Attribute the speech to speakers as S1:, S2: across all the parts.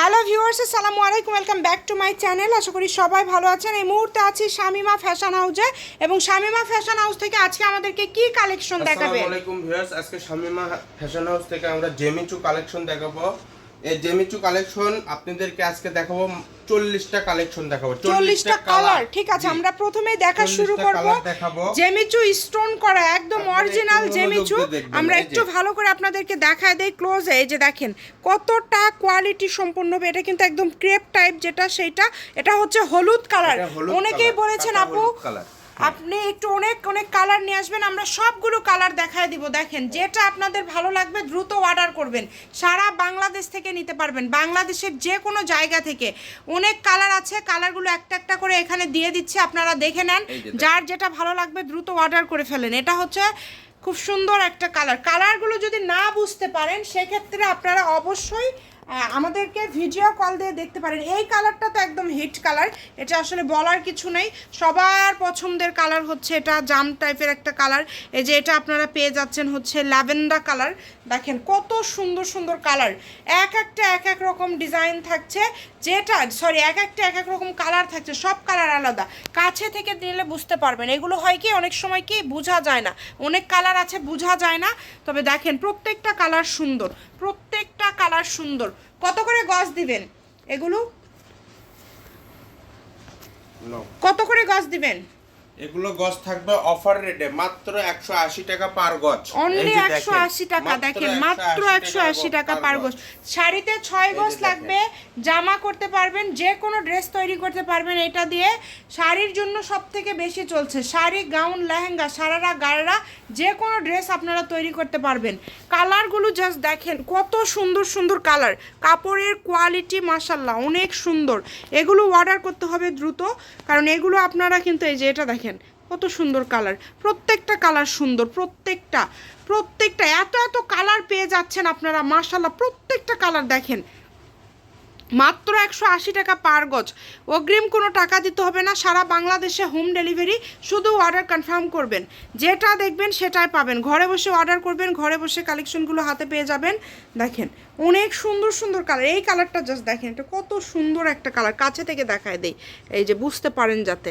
S1: Hello viewers আসসালামু আলাইকুম welcome back to my channel আশা করি সবাই ভালো আছেন। এই মুহূর্তে আছি শামিমা ফ্যাশন হাউসে এবং শামিমা ফ্যাশন হাউস থেকে আজকে আমাদেরকে কি কালেকশন দেখাবে?
S2: আসসালামু আলাইকুম ভিউয়ার্স আজকে শামিমা ফ্যাশন হাউস থেকে আমরা জেমিচু কালেকশন দেখাবো। এই জেমিচু কালেকশন আপনাদেরকে আজকে দেখাবো চল্লিশটা কালেকশন দেখাবো।
S1: চল্লিশটা কালার ঠিক আছে। আমরা প্রথমেই দেখা শুরু করব। জেমিচু স্টোন করা একদম অরিজিনাল জেমিচু আমরা একটু ভালো করে আপনাদেরকে দেখায় দেই ক্লোজ এই যে দেখেন কতটা কোয়ালিটি সম্পন্ন হবে এটা কিন্তু একদম ক্রেপ টাইপ যেটা সেইটা এটা হচ্ছে হলুদ কালার অনেকেই বলেছেন আপু। আপনি একটু অনেক অনেক কালার নিয়ে আসবেন আমরা সবগুলো কালার দেখায় দিব দেখেন। যেটা আপনাদের ভালো লাগবে দ্রুত অর্ডার করবেন। সারা বাংলাদেশ থেকে নিতে পারবেন। বাংলাদেশের যে কোনো জায়গা থেকে। অনেক কালার আছে কালারগুলো একটা একটা করে এখানে দিয়ে দিচ্ছে আপনারা দেখে নেন। যার যেটা ভালো লাগবে দ্রুত অর্ডার করে ফেলেন। এটা হচ্ছে খুব সুন্দর একটা কালার কালারগুলো যদি না বুঝতে পারেন সেক্ষেত্রে আপনারা অবশ্যই আমাদেরকে ভিডিও কল দিয়ে দেখতে পারেন। এই কালারটা তো একদম হিট কালার এটা আসলে বলার কিছু নেই। সবার পছন্দের কালার হচ্ছে এটা, জাম টাইপের একটা কালার এই যে এটা আপনারা পেয়ে যাচ্ছেন হচ্ছে ল্যাভেন্ডার কালার দেখেন কত সুন্দর সুন্দর কালার এক একটা এক এক রকম ডিজাইন থাকছে। যেটা সরি এক একটা এক এক রকম কালার থাকছে সব কালার আলাদা। কাছে থেকে নিলে বুঝতে পারবেন। এগুলো হয় কি অনেক সময় কি বোঝা যায় না। অনেক কালার আছে বোঝা যায় না। তবে দেখেন প্রত্যেকটা কালার সুন্দর। প্রত্যেকটা কালার সুন্দর। কত করে গজ দিবেন? এগুলো? কত করে গজ দিবেন?
S2: এগুলো গজ থাকবে অফার রেটে মাত্র একশো আশি টাকা পার গজ
S1: অনলি
S2: যে
S1: একশো
S2: দেখেন,
S1: আশি টাকা দেখেন মাত্র একশো আশি টাকা
S2: পার
S1: গোছ। শাড়িতে ছয় গোছ
S2: দেখেন।
S1: লাগবে জামা করতে পারবেন যে কোনো ড্রেস তৈরি করতে পারবেন এটা দিয়ে শাড়ির জন্য সব থেকে বেশি চলছে। শাড়ি গাউন লেহেঙ্গা সারারা গাড়া যে কোনো ড্রেস আপনারা তৈরি করতে পারবেন। কালারগুলো জাস্ট দেখেন কত সুন্দর সুন্দর কালার। কাপড়ের কোয়ালিটি মাসাল্লাহ অনেক সুন্দর। এগুলো অর্ডার করতে হবে দ্রুত কারণ এগুলো আপনারা কিন্তু এই যে এটা দেখেন কত সুন্দর কালার। প্রত্যেকটা কালার সুন্দর, প্রত্যেকটা প্রত্যেকটা, এত এত কালার পেয়ে যাচ্ছেন আপনারা মাশাল্লাহ প্রত্যেকটা কালার দেখেন। মাত্র একশো আশি টাকা পার গজ। অগ্রিম কোনো টাকা দিতে হবে না, সারা বাংলাদেশে হোম ডেলিভারি শুধু অর্ডার কনফার্ম করবেন। যেটা দেখবেন সেটাই পাবেন। ঘরে বসে অর্ডার করবেন, ঘরে বসে কালেকশনগুলো হাতে পেয়ে যাবেন। দেখেন, অনেক সুন্দর সুন্দর কালার এই কালারটা জাস্ট দেখেন, এটা কত সুন্দর একটা কালার কাছে থেকে দেখায় দেই, এই যে বুঝতে পারেন যাতে।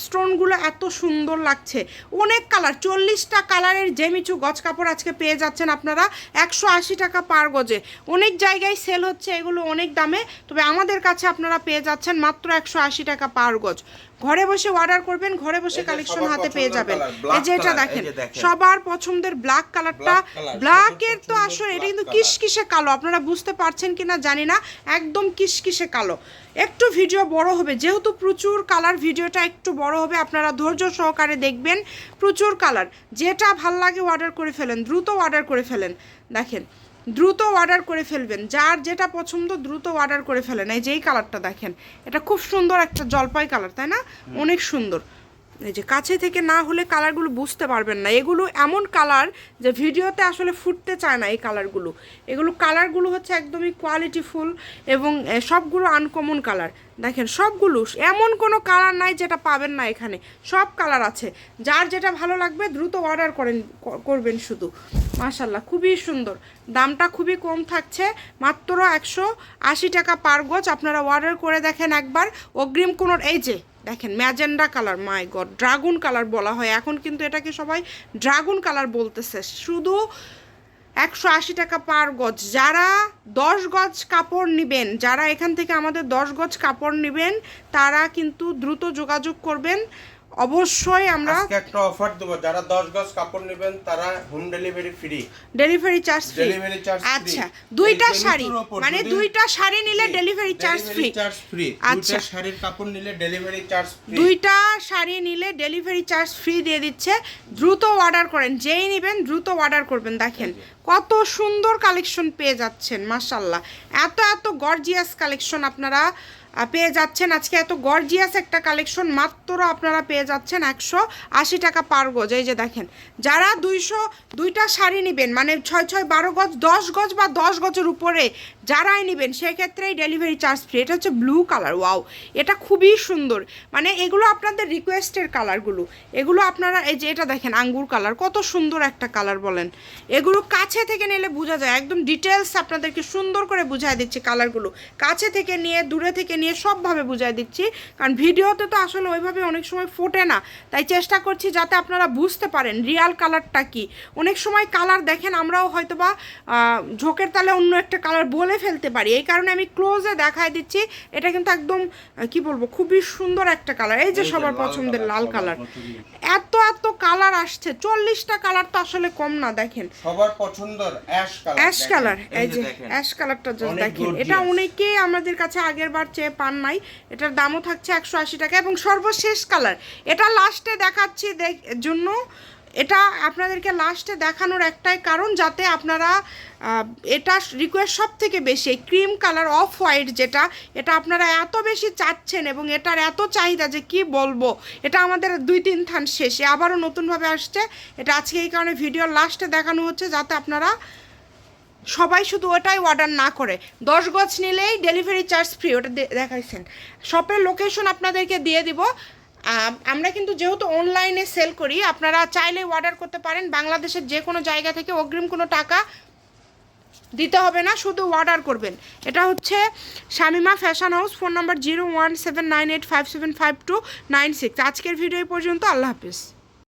S1: স্টোনগুলো এত সুন্দর লাগছে। অনেক কালার চল্লিশটা কালারের জেমিচু গজ কাপড় আজকে পেয়ে যাচ্ছেন আপনারা। একশো আশি টাকা পার গজে। অনেক জায়গায় সেল হচ্ছে, এগুলো অনেক দামে। তবে আমাদের কাছে আপনারা পেয়ে যাচ্ছেন মাত্র একশো আশি টাকা পার গজ। ঘরে বসে অর্ডার করবেন ঘরে বসে কালেকশন হাতে পেয়ে যাবেন। এই যে এটা দেখেন সবার পছন্দের ব্ল্যাক কালারটা ব্ল্যাকের তো আসলে এটা কিন্তু কিসকিসে কালো আপনারা বুঝতে পারছেন কিনা জানি না একদম কিসকিসে কালো। একটু ভিডিও বড় হবে যেহেতু প্রচুর কালার ভিডিওটা একটু বড় হবে আপনারা ধৈর্য সহকারে দেখবেন প্রচুর কালার যেটা ভালো লাগে অর্ডার করে ফেলেন দ্রুত অর্ডার করে ফেলেন। দেখেন দ্রুত অর্ডার করে ফেলবেন। যার যেটা পছন্দ দ্রুত অর্ডার করে ফেলেন। এই যেই কালারটা দেখেন এটা খুব সুন্দর একটা জলপাই কালার তাই না? অনেক সুন্দর। এই যে কাছে থেকে না হলে কালারগুলো বুঝতে পারবেন না। এগুলো এমন কালার যে ভিডিওতে আসলে ফুটতে চায় না এই কালারগুলো। এগুলো কালারগুলো হচ্ছে একদমই কোয়ালিটিফুল এবং সবগুলো আনকমন কালার। দেখেন সবগুলো, এমন কোনো কালার নাই যেটা পাবেন না এখানে। সব কালার আছে। যার যেটা ভালো লাগবে দ্রুত অর্ডার করেন করবেন শুধু। মাশাল্লাহ খুবই সুন্দর। দামটা খুবই কম থাকছে। মাত্র একশো আশি টাকা পার গজ আপনারা অর্ডার করে দেখেন একবার। অগ্রিম কোনো এই যে দেখেন, magenta colour my god dragon colour বলা হয়। এখন কিন্তু এটাকে সবাই ড্রাগন কালার বলতেছে। শুধু একশো আশি টাকা পার গজ। যারা দশ গজ কাপড় নেবেন, যারা এখান থেকে আমাদের দশ গজ কাপড় নেবেন, তারা কিন্তু দ্রুত যোগাযোগ করবেন। অবশ্যই আমরা
S2: আজকে একটা অফার দেবো। যারা দশ গজ কাপড় নেবেন তারা home delivery free
S1: delivery charge free
S2: Delivery charge free।
S1: আচ্ছা দুইটা শাড়ি। মানে দুইটা শাড়ি নিলে delivery charge free
S2: charge free
S1: আচ্ছা।
S2: দুইটা শাড়ির কাপড় নিলে ডেলিভারি চার্জ ফ্রি
S1: দুইটা শাড়ি নিলে ডেলিভারি চার্জ ফ্রি দিয়ে দিচ্ছে। দ্রুত অর্ডার করেন। যেই নেবেন দ্রুত অর্ডার করবেন। দেখেন কত সুন্দর কালেকশন পেয়ে যাচ্ছেন মাশাল্লাহ এত এত গর্জিয়াস কালেকশন আপনারা পেয়ে যাচ্ছেন। আজকে এত গর্জিয়াস একটা কালেকশন মাত্র আপনারা পেয়ে যাচ্ছেন একশো আশি টাকা পার গজ। এই যে দেখেন, যারা দুইশো, দুইটা শাড়ি নেবেন মানে ছয় ছয়, বারো গজ, দশ গজ বা দশ গজের উপরে যারাই নেবেন, সেক্ষেত্রেই ডেলিভারি চার্জ ফ্রি এটা হচ্ছে ব্লু কালার ওয়াও এটা খুবই সুন্দর। মানে এগুলো আপনাদের রিকোয়েস্টের কালারগুলো এগুলো আপনারা, এই যে এটা দেখেন, আঙ্গুর কালার কত সুন্দর একটা কালার বলেন। এগুলো কাছে থেকে নিলে বোঝা যায়। একদম ডিটেলস আপনাদেরকে সুন্দর করে বুঝাই দিচ্ছি কালারগুলো কাছে থেকে নিয়ে, দূরে থেকে নিয়ে সবভাবে বুঝাই দিচ্ছি। কারণ ভিডিওতে তো আসলে ওইভাবে অনেক সময় ফোটে না। তাই চেষ্টা করছি যাতে আপনারা বুঝতে পারেন রিয়াল কালারটা কি। অনেক সময় কালার দেখেন, আমরাও হয়তো বা ঝোঁকের তালে অন্য একটা কালার বলে ফেলতে পারি। এই কারণে আমি ক্লোজে দেখায় দিচ্ছি। এটা কিন্তু একদম কি বলব খুবই সুন্দর একটা কালার এই যে সবার পছন্দের লাল কালার এত এত কালার আসছে। চল্লিশটা কালার তো আসলে কম না দেখেন।
S2: সবার পছন্দের অ্যাশ কালার
S1: অ্যাশ কালার এই যে অ্যাশ কালারটা জাস্ট দেখেন। এটা অনেকেই আমাদের কাছে আগের বার চেয়ে পান নাই। এটার দামও থাকছে একশো আশি টাকা এবং সর্বশেষ কালার এটা লাস্টে দেখাচ্ছি দেখ- জন্য। এটা আপনাদেরকে লাস্টে দেখানোর একটাই কারণ যাতে আপনারা এটা রিকোয়েস্ট সব থেকে বেশি ক্রিম কালার অফ হোয়াইট যেটা, এটা আপনারা এত বেশি চাচ্ছেন এবং এটার এত চাহিদা যে কি বলব, এটা আমাদের দুই তিন থান শেষে। আবারও নতুনভাবে আসছে। এটা আজকে এই কারণে ভিডিওর লাস্টে দেখানো হচ্ছে যাতে আপনারা সবাই শুধু ওটাই অর্ডার না করে। দশ গজ নিলেই ডেলিভারি চার্জ ফ্রি ওটা দেখাইছেন। শপের লোকেশন আপনাদেরকে দিয়ে দিব। আমরা কিন্তু যেহেতু অনলাইনে সেল করি, আপনারা চাইলে অর্ডার করতে পারেন। বাংলাদেশের যে কোনো জায়গা থেকে অগ্রিম কোনো টাকা দিতে হবে না, শুধু অর্ডার করবেন। এটা হচ্ছে Shamima fashion house phone number zero one seven nine eight five seven five two nine six আজকের ভিডিও পর্যন্ত, আল্লাহ হাফিজ।